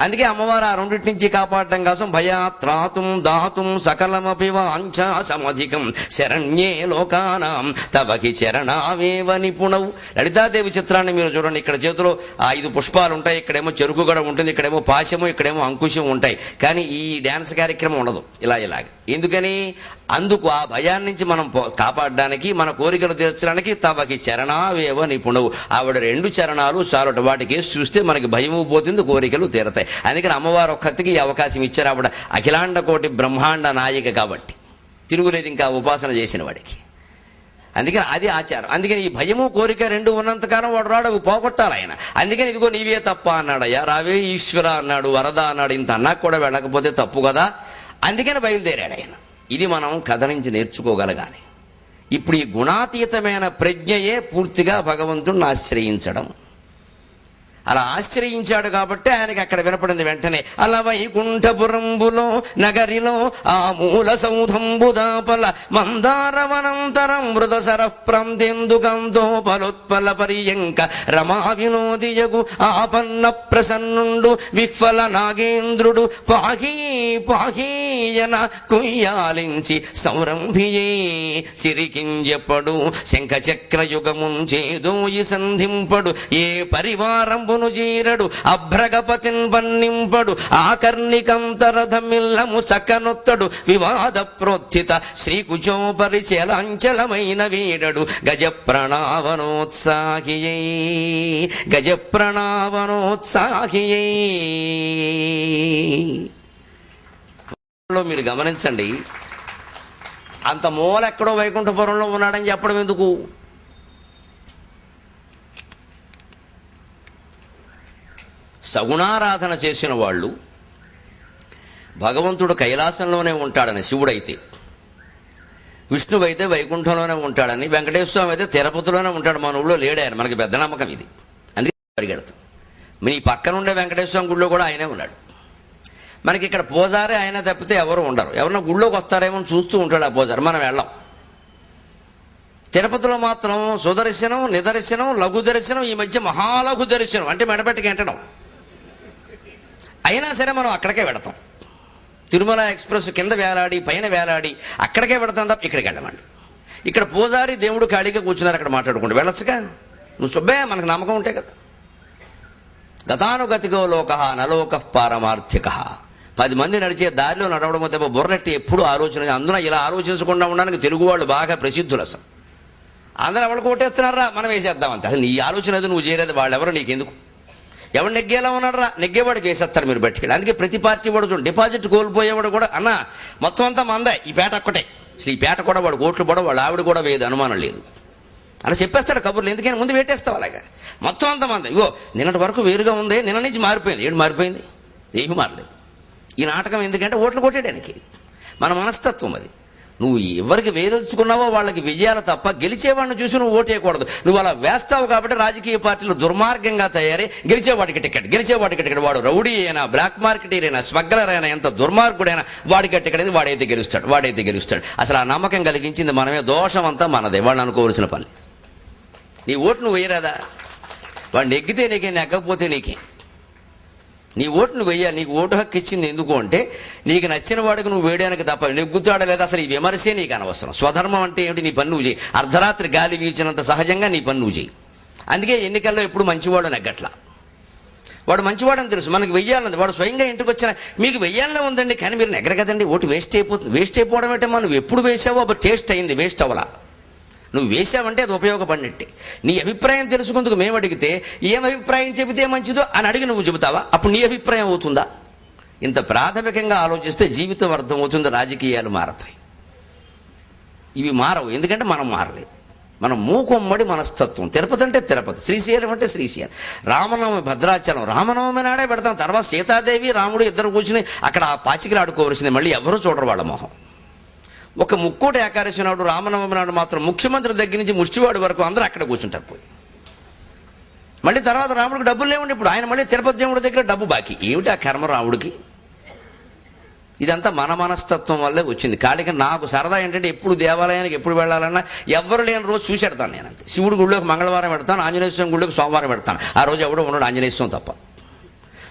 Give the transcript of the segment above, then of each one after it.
అందుకే అమ్మవారు ఆ రెండింటి నుంచి కాపాడటం కోసం భయాత్రాతుం దాతుం సకలమపి వాంఛా సమధికం శరణ్యే లోకానాం తవకి శరణావేవ నిపుణవు లలితాదేవి చిత్రాన్ని మీరు చూడండి ఇక్కడ చేతిలో ఆ ఐదు పుష్పాలు ఉంటాయి ఇక్కడేమో చెరుకు కూడా ఉంటుంది ఇక్కడేమో పాశము ఇక్కడేమో అంకుశం ఉంటాయి. కానీ ఈ డ్యాన్స్ కార్యక్రమం ఉండదు ఇలా ఇలాగ. ఎందుకని? అందుకు ఆ భయాన్ని నుంచి మనం కాపాడడానికి మన కోరికలు తీర్చడానికి తవకి చరణావేవ నిపుణవు ఆవిడ రెండు చరణాలు చాలట వాటికి వేసి చూస్తే మనకి భయము పోతుంది కోరికలు తీరతాయి. అందుకని అమ్మవారు ఒక్కతికి అవకాశం ఇచ్చారు ఆవిడ. అఖిలాండ కోటి బ్రహ్మాండ నాయిక కాబట్టి. తిరుగులేదు ఇంకా ఉపాసన చేసిన వాడికి. అందుకని అది ఆచారం. అందుకని ఈ భయము కోరిక రెండు ఉన్నంతకాలం వాడు రాడు అవి పోగొట్టాలి ఆయన. అందుకని ఇదిగో నీవే తప్ప అన్నాడయ్యా. రావే ఈశ్వర అన్నాడు వరద అన్నాడు ఇంత అన్నా కూడా వెళ్ళకపోతే తప్పు కదా? అందుకని బయలుదేరాడు ఆయన. ఇది మనం కథ నుంచి నేర్చుకోగలగాలి. ఇప్పుడు ఈ గుణాతీతమైన ప్రజ్ఞయే పూర్తిగా భగవంతుణ్ణి ఆశ్రయించడం. అలా ఆశ్రయించాడు కాబట్టి ఆయనకి అక్కడ వినపడింది వెంటనే అలా వైకుంఠపురంబులో నగరిలో ఆ మూల సౌధంబుదాపల మందారవనంతరం మృద సరప్రందెందుకంతో పలోత్పల పర్యంక రమా వినోదియగు ఆపన్న ప్రసన్నుండు విఫల నాగేంద్రుడు పాహీ పాహీయన కుయ్యాలించి సౌరంభియే సిరికింజపడు శంఖచక్రయుగముంచేదో ఈ సంధింపడు ఏ పరివారంబును జీరడు అభ్రగపతిన్ వన్నింపడు ఆకర్ణికంతరథమిల్లము చక్కనొత్తడు వివాద ప్రోత్థిత శ్రీకుచోపరి చలాంచలమైన వీడడు గజ ప్రణావనోత్సాహియై గజ ప్రణావనోత్సాహియై మీరు గమనించండి అంత మూల ఎక్కడో వైకుంఠపురంలో ఉన్నాడని చెప్పడం ఎందుకు? సగుణారాధన చేసిన వాళ్ళు భగవంతుడు కైలాసంలోనే ఉంటాడని శివుడైతే విష్ణువైతే వైకుంఠంలోనే ఉంటాడని వెంకటేశ్వర స్వామి అయితే తిరుపతిలోనే ఉంటాడు. మన ఊళ్ళో లేడాయని మనకి పెద్ద నమ్మకం ఇది. అందుకే పరిగెడతాం. మీ పక్కన ఉండే వెంకటేశ్వర స్వామి గుళ్ళో కూడా ఆయనే ఉన్నాడు. మనకి ఇక్కడ పూజారే ఆయన తప్పితే ఎవరు ఉండరు. ఎవరన్నా గుళ్ళోకి వస్తారేమో చూస్తూ ఉంటాడు ఆ పూజారి. మనం వెళ్ళాం. తిరుపతిలో మాత్రం సుదర్శనం నిదర్శనం లఘు దర్శనం ఈ మధ్య మహాలఘు దర్శనం అంటే మెడపెట్టుకు ఎంటడం. అయినా సరే మనం అక్కడికే పెడతాం తిరుమల ఎక్స్ప్రెస్ కింద వేలాడి పైన వేలాడి అక్కడికే పెడతాం తప్ప ఇక్కడికి వెళ్ళమండి. ఇక్కడ పూజారి దేవుడు ఖాళీగా కూర్చున్నారు అక్కడ మాట్లాడుకుంటూ వెళ్ళొచ్చుగా? నువ్వు సుబ్బే మనకు నమ్మకం ఉంటే కదా. గతానుగతిగో లోక నలోక పారమార్థిక. పది మంది నడిచే దారిలో నడవడం తప్ప బుర్రెట్టి ఎప్పుడు ఆలోచన అందున ఇలా ఆలోచించకుండా ఉండడానికి తెలుగు వాళ్ళు బాగా ప్రసిద్ధులు అసలు. అందరూ ఎవరు కొట్టేస్తున్నారా మనం వేసేద్దాం అసలు నీ ఆలోచన అది నువ్వు చేయలేదు వాళ్ళెవరు నీకెందుకు? ఎవరు నెగ్గేలా ఉన్నాడరా? నెగ్గేవాడికి వేసేస్తారు మీరు పెట్టుకుని అందుకే ప్రతి పార్టీ వాడు చూడండి. డిపాజిట్ కోల్పోయేవాడు కూడా. అన్న మొత్తం అంతా మందే. ఈ పేట ఒక్కటే. అసలు ఈ పేట కూడా వాడు ఓట్లు కూడా వాడు ఆవిడ కూడా వేయదు అనుమానం లేదు. అలా చెప్పేస్తాడు కబుర్లు. ఎందుకని ముందు పెట్టేస్తావు అలాగా. మొత్తం అంత మంది. ఇగో నిన్నటి వరకు వేరుగా ఉంది నిన్న నుంచి మారిపోయింది. ఏడు మారిపోయింది? ఏమీ మారలేదు. ఈ నాటకం ఎందుకంటే ఓట్లు కొట్టేయడానికి. మన మనస్తత్వం అది. నువ్వు ఎవరికి వేదలుచుకున్నావో వాళ్ళకి విజయాలు తప్ప గెలిచేవాడిని చూసి నువ్వు ఓటేయకూడదు. నువ్వు అలా వేస్తావు కాబట్టి రాజకీయ పార్టీలు దుర్మార్గంగా తయారై గెలిచేవాడికి టికెట్ గెలిచేవాడికి టికెట్. వాడు రౌడీ అయినా బ్లాక్ మార్కెటీర్ అయినా స్మగ్లర్ అయినా ఎంత దుర్మార్గుడైనా వాడికి టికెట్ అనేది వాడైతే గెలుస్తాడు వాడైతే గెలుస్తాడు. అసలు ఆ నమ్మకం కలిగించింది మనమే దోషం అంతా మనదే వాళ్ళు అనుకోవలసిన పని. నీ ఓటు నువ్వు వేయరాదా? వాడిని ఎగ్గితే నీకే నెగ్గకపోతే నీకే నీ ఓటు నువ్వు నీకు ఓటు హక్కు ఇచ్చింది ఎందుకు అంటే నీకు నచ్చిన వాడికి నువ్వు వేయడానికి తప్ప నెగ్గుతాడా లేదా అసలు ఈ విమర్శే నీకు అనవసరం. స్వధర్మం అంటే ఏమిటి? నీ పన్ను చేయి. అర్ధరాత్రి గాలి వీచినంత సహజంగా నీ పన్ను చేయి. అందుకే ఎన్నికల్లో ఎప్పుడు మంచివాడు నెగ్గట్లా. వాడు మంచివాడని తెలుసు. మనకి వెయ్యాలని వాడు స్వయంగా ఇంటికి వచ్చిన మీకు వెయ్యాలనే ఉందండి కానీ మీరు నెగ్గరు కదండి. ఓటు వేస్ట్ అయిపోతుంది. వేస్ట్ అయిపోవడం అంటే మనం ఎప్పుడు వేసావో అప్పుడు టేస్ట్ అయింది వేస్ట్ అవ్వలా. నువ్వు వేశావంటే అది ఉపయోగపడినట్టే. నీ అభిప్రాయం తెలుసుకుందుకు మేము అడిగితే ఏం అభిప్రాయం చెబితే మంచిదో? అని అడిగి నువ్వు చెబుతావా? అప్పుడు నీ అభిప్రాయం అవుతుందా? ఇంత ప్రాథమికంగా ఆలోచిస్తే జీవితం అర్థమవుతుంది రాజకీయాలు మారతాయి. ఇవి మారవు ఎందుకంటే మనం మారలేదు. మనం మూకొమ్మడి మనస్తత్వం. తిరుపతి అంటే తిరుపతి శ్రీశైలం అంటే శ్రీశైలం. రామనవమి భద్రాచలం. రామనవమి నాడే పెడతాం తర్వాత సీతాదేవి రాముడు ఇద్దరు కూర్చుని అక్కడ ఆ పాచికలు ఆడుకోవలసింది మళ్ళీ ఎవరు చూడరు వాళ్ళ మొహం. ఒక ముక్కోటి ఏకాదశి నాడు రామనవమి నాడు మాత్రం ముఖ్యమంత్రి దగ్గర నుంచి ముష్టివాడి వరకు అందరూ అక్కడ కూర్చుంటారు పోయి. మళ్ళీ తర్వాత రాముడికి డబ్బులు లేవండి ఇప్పుడు. ఆయన మళ్ళీ తిరుపతి దేవుడి దగ్గర డబ్బు బాకీ. ఏమిటి ఆ కర్మ రాముడికి? ఇదంతా మన మనస్తత్వం వల్లే వచ్చింది. కాడికి నాకు సరదా ఏంటంటే ఎప్పుడు దేవాలయానికి ఎప్పుడు వెళ్ళాలన్నా ఎవరు లేని రోజు చూసి పెడతాను నేను అంతే శివుడి గుళ్ళోకి మంగళవారం పెడతాను ఆంజనేయ స్వామి గుళ్ళోకి సోమవారం పెడతాను ఆ రోజు ఎవడో ఉండడు ఆంజనేయ స్వామి తప్ప.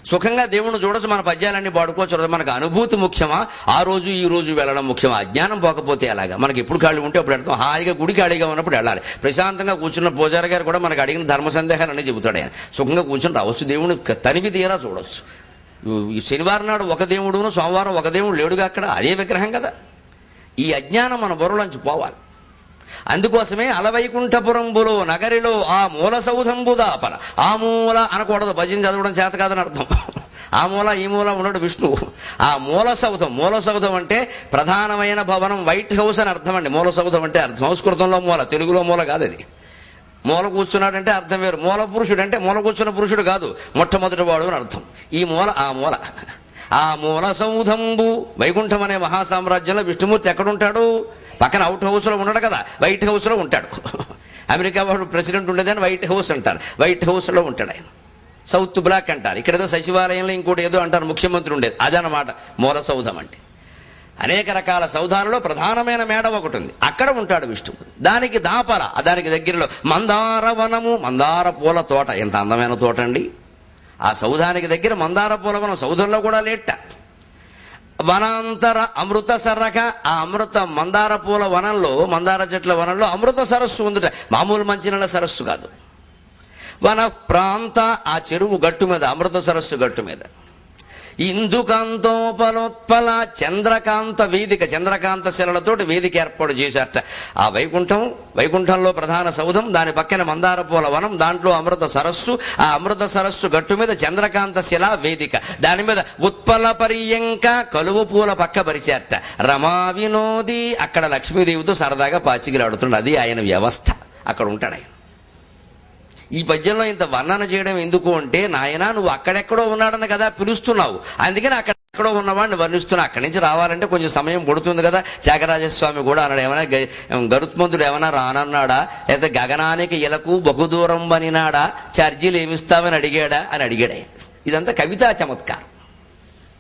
సుఖంగా దేవుణ్ణి చూడొచ్చు మన పద్యాలన్నీ పాడుకోవచ్చు మనకు అనుభూతి ముఖ్యమా? ఆ రోజు ఈ రోజు వెళ్ళడం ముఖ్యమా? అజ్ఞానం పోకపోతే అలాగా మనకి ఎప్పుడు ఖాళీ ఉంటే అప్పుడు వెళ్తాం. హాయిగా గుడి ఖాళీగా ఉన్నప్పుడు వెళ్ళాలి. ప్రశాంతంగా కూర్చున్న పూజారి గారు కూడా మనకు అడిగిన ధర్మ సందేహాలన్నీ చెబుతాడు ఆయన. సుఖంగా కూర్చుని రావచ్చు. దేవుని తనివి తీరా చూడొచ్చు. శనివారం నాడు ఒక దేవుడును సోమవారం ఒక దేవుడు లేడుగా అక్కడ? అదే విగ్రహం కదా. ఈ అజ్ఞానం మన బుర్రలోంచి పోవాలి. అందుకోసమే అలవైకుంఠపురంబులో నగరిలో ఆ మూల సౌధంబు ఆ మూల అనకూడదు భజన చదవడం చేత కాదని అర్థం. ఆ మూల ఈ మూల ఉన్నాడు విష్ణువు ఆ మూల సౌధం మూల సౌధం అంటే ప్రధానమైన భవనం వైట్ హౌస్ అని అర్థం అండి. మూల సౌధం అంటే అర్థం. సంస్కృతంలో మూల తెలుగులో మూల కాదు అది. మూల కూర్చున్నాడంటే అర్థం వేరు. మూల పురుషుడు అంటే మూల కూర్చున్న పురుషుడు కాదు. మొట్టమొదటి వాడు అని అర్థం. ఈ మూల ఆ మూల. ఆ మూల సౌధంబు. వైకుంఠం అనే మహాసామ్రాజ్యంలో విష్ణుమూర్తి ఎక్కడుంటాడు? పక్కన అవుట్ హౌస్లో ఉండడు కదా వైట్ హౌస్లో ఉంటాడు. అమెరికా వాడు ప్రెసిడెంట్ ఉండేదని వైట్ హౌస్ అంటారు. వైట్ హౌస్లో ఉంటాడు ఆయన. సౌత్ బ్లాక్ అంటారు. ఇక్కడ ఏదో సచివాలయంలో ఇంకోటి ఏదో అంటారు ముఖ్యమంత్రి ఉండేది. అదనమాట మూల సౌధం అంటే. అనేక రకాల సౌధాలలో ప్రధానమైన మేడ ఒకటి ఉంది. అక్కడ ఉంటాడు విష్ణువు దానికి దాపర దానికి దగ్గరలో మందార వనము మందార పూల తోట. ఎంత అందమైన తోట అండి. ఆ సౌధానికి దగ్గర మందార పూల వనం సౌధంలో కూడా లేట్ట వనాంతర అమృత సరక ఆ అమృత మందార పూల వనంలో మందార చెట్ల వనంలో అమృత సరస్సు ఉందిట. మామూలు మంచినీళ్ళ సరస్సు కాదు. వన ప్రాంత ఆ చెరువు గట్టు మీద అమృత సరస్సు గట్టు మీద. ఇందుకాంతోపలోత్పల చంద్రకాంత వేదిక చంద్రకాంత శిలలతోటి వేదిక ఏర్పాటు చేశారట. ఆ వైకుంఠం వైకుంఠంలో ప్రధాన సౌధం దాని పక్కన మందార పూల వనం దాంట్లో అమృత సరస్సు ఆ అమృత సరస్సు గట్టు మీద చంద్రకాంత శిల వేదిక దాని మీద ఉత్పల పర్యంక కలువు పూల పక్క పరిచారట. రమా వినోది అక్కడ లక్ష్మీదేవితో సరదాగా పాచిగిలాడుతున్నాడు అది ఆయన వ్యవస్థ. అక్కడ ఉంటాడు ఆయన. ఈ పద్యంలో ఇంత వర్ణన చేయడం ఎందుకు అంటే నాయన నువ్వు అక్కడెక్కడో ఉన్నాడని కదా పిలుస్తున్నావు. అందుకని అక్కడెక్కడో ఉన్నవాడిని వర్ణిస్తున్నా. అక్కడి నుంచి రావాలంటే కొంచెం సమయం పడుతుంది కదా. త్యాగరాజస్వామి కూడా అన్నాడు ఏమైనా గరుత్మంతుడు ఏమైనా రానన్నాడా? లేదా గగనానికి ఇలకు బహుదూరం అనినాడా ఛార్జీలు ఏమిస్తావని అడిగాడా? అని అడిగాడు ఇదంతా కవితా చమత్కారం.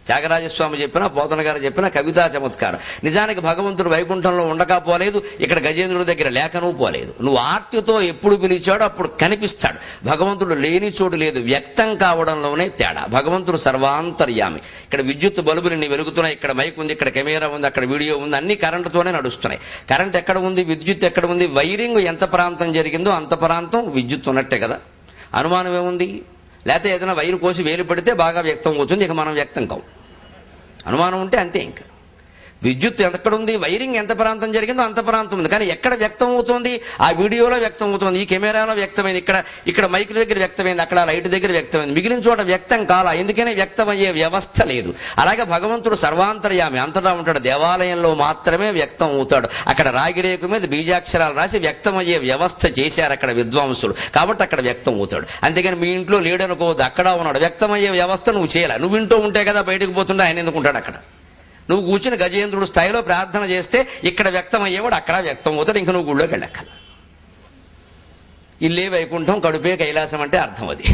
త్యాగరాజస్వామి చెప్పినా పోతన గారు చెప్పినా కవితా చమత్కారం. నిజానికి భగవంతుడు వైకుంఠంలో ఉండకపోలేదు ఇక్కడ గజేంద్రుడి దగ్గర లేఖను పోలేదు. నువ్వు ఆర్తితో ఎప్పుడు పిలిచాడో అప్పుడు కనిపిస్తాడు. భగవంతుడు లేని చోటు లేదు వ్యక్తం కావడంలోనే తేడా. భగవంతుడు సర్వాంతర్యామి. ఇక్కడ విద్యుత్ బల్బులు నీ వెలుగుతున్నాయి ఇక్కడ మైక్ ఉంది ఇక్కడ కెమెరా ఉంది అక్కడ వీడియో ఉంది అన్ని కరెంటుతోనే నడుస్తున్నాయి. కరెంట్ ఎక్కడ ఉంది విద్యుత్ ఎక్కడ ఉంది వైరింగ్ ఎంత ప్రాంతం జరిగిందో అంత ప్రాంతం విద్యుత్ ఉన్నట్టే కదా. అనుమానం ఏముంది? లేకపోతే ఏదైనా వైరు కోసి వేలు పెడితే బాగా వ్యక్తం అవుతుంది ఇక మనం వ్యక్తం కావు అనుమానం ఉంటే అంతే ఇంకా. విద్యుత్ ఎక్కడ ఉంది వైరింగ్ ఎంత ప్రాంతం జరిగిందో అంత ప్రాంతం ఉంది. కానీ ఎక్కడ వ్యక్తం అవుతుంది ఆ వీడియోలో వ్యక్తం అవుతుంది ఈ కెమెరాలో వ్యక్తమైంది. ఇక్కడ ఇక్కడ మైక్ దగ్గర వ్యక్తమైంది. అక్కడ లైట్ దగ్గర వ్యక్తమైంది. మిగిలిన చోట వ్యక్తం కాల. ఎందుకనే వ్యక్తమయ్యే వ్యవస్థ లేదు. అలాగే భగవంతుడు సర్వాంతర్యామి. అంతటా ఉంటాడు. దేవాలయంలో మాత్రమే వ్యక్తం అవుతాడు అక్కడ రాగిరేకు మీద బీజాక్షరాలు రాసి వ్యక్తమయ్యే వ్యవస్థ చేశారు అక్కడ విద్వాంసులు కాబట్టి అక్కడ వ్యక్తం అవుతాడు అంతేగాని మీ ఇంట్లో లేడనుకోవద్దు. అక్కడ ఉన్నాడు. వ్యక్తమయ్యే వ్యవస్థ నువ్వు చేయాలి. నువ్వు ఇంటూ ఉంటే కదా బయటకు పోతుంటే ఆయన ఎందుకుంటాడు అక్కడ? నువ్వు కూర్చుని గజేంద్రుడు స్థాయిలో ప్రార్థన చేస్తే ఇక్కడ వ్యక్తం అయ్యేవాడు అక్కడ వ్యక్తం అవుతాడు ఇంకా నువ్వు గుళ్ళోకి వెళ్ళక్కల ఇల్లే వైకుంఠం కడుపే కైలాసం అంటే అర్థం అది.